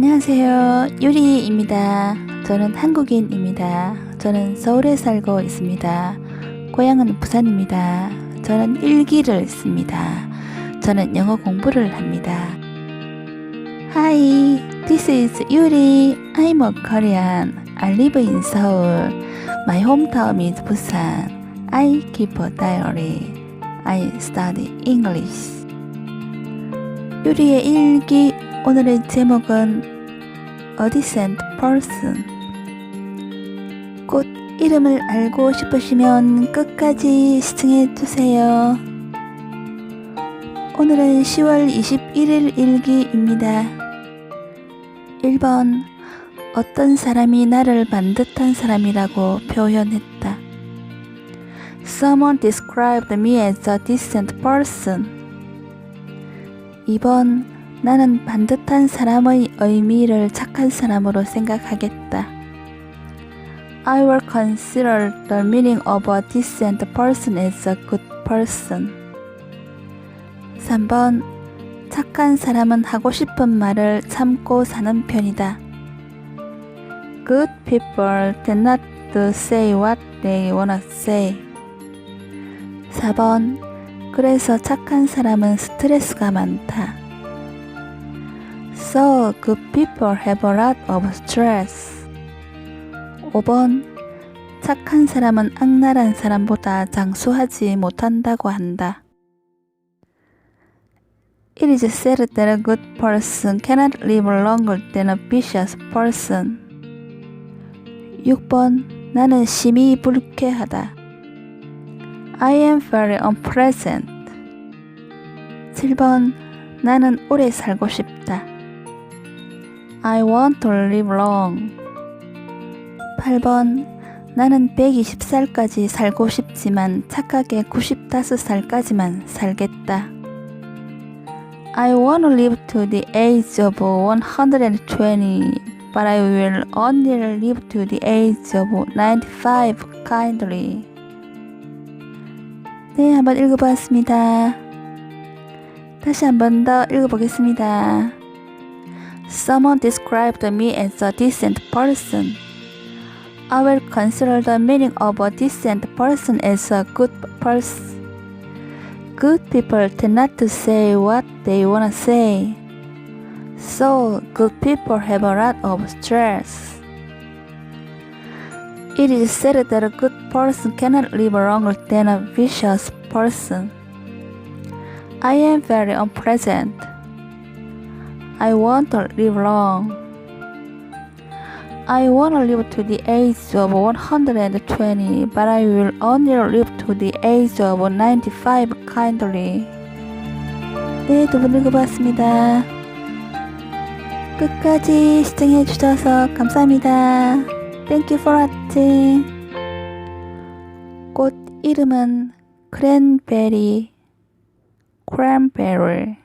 안녕하세요. 유리입니다. 저는 한국인입니다. 저는 서울에 살고 있습니다. 고향은 부산입니다. 저는 일기를 씁니다. 저는 영어 공부를 합니다. Hi, this is Yuri. I'm a Korean. I live in Seoul. My hometown is Busan. I keep a diary. I study English. 유리의 일기 오늘의 제목은 A Decent Person 꽃 이름을 알고 싶으시면 끝까지 시청해 주세요. 오늘은 10월 21일 일기입니다. 1번 어떤 사람이 나를 반듯한 사람이라고 표현했다. Someone described me as a decent person. 2번 나는 반듯한 사람의 의미를 착한 사람으로 생각하겠다. I will consider the meaning of a decent person as a good person. 3번 착한 사람은 하고 싶은 말을 참고 사는 편이다. Good people tend not to say what they wanna say. 4번 그래서 착한 사람은 스트레스가 많다. So good people have a lot of stress. 5번 착한 사람은 악랄한 사람보다 장수하지 못한다고 한다. It is said that a good person cannot live longer than a vicious person. 6번 나는 심히 불쾌하다. I am very unpleasant. 7번 나는 오래 살고 싶다. I want to live long. 8번 나는 120살까지 살고 싶지만 착하게 95살까지만 살겠다. I want to live to the age of 120, but I will only live to the age of 95 kindly. 네, 한번 읽어보았습니다. 다시 한번 더 읽어보겠습니다. Someone described me as a decent person. I will consider the meaning of a decent person as a good person. Good people tend not to say what they wanna say. So, good people have a lot of stress. It is said that a good person cannot live longer than a vicious person. I am very unpleasant. I want to live long. I want to live to the age of 120, but I will only live to the age of 95 kindly. 네, 두 분 읽어봤습니다. 끝까지 시청해 주셔서 감사합니다. Thank you for watching. 꽃 이름은 크랜베리, 크랜베리입니다.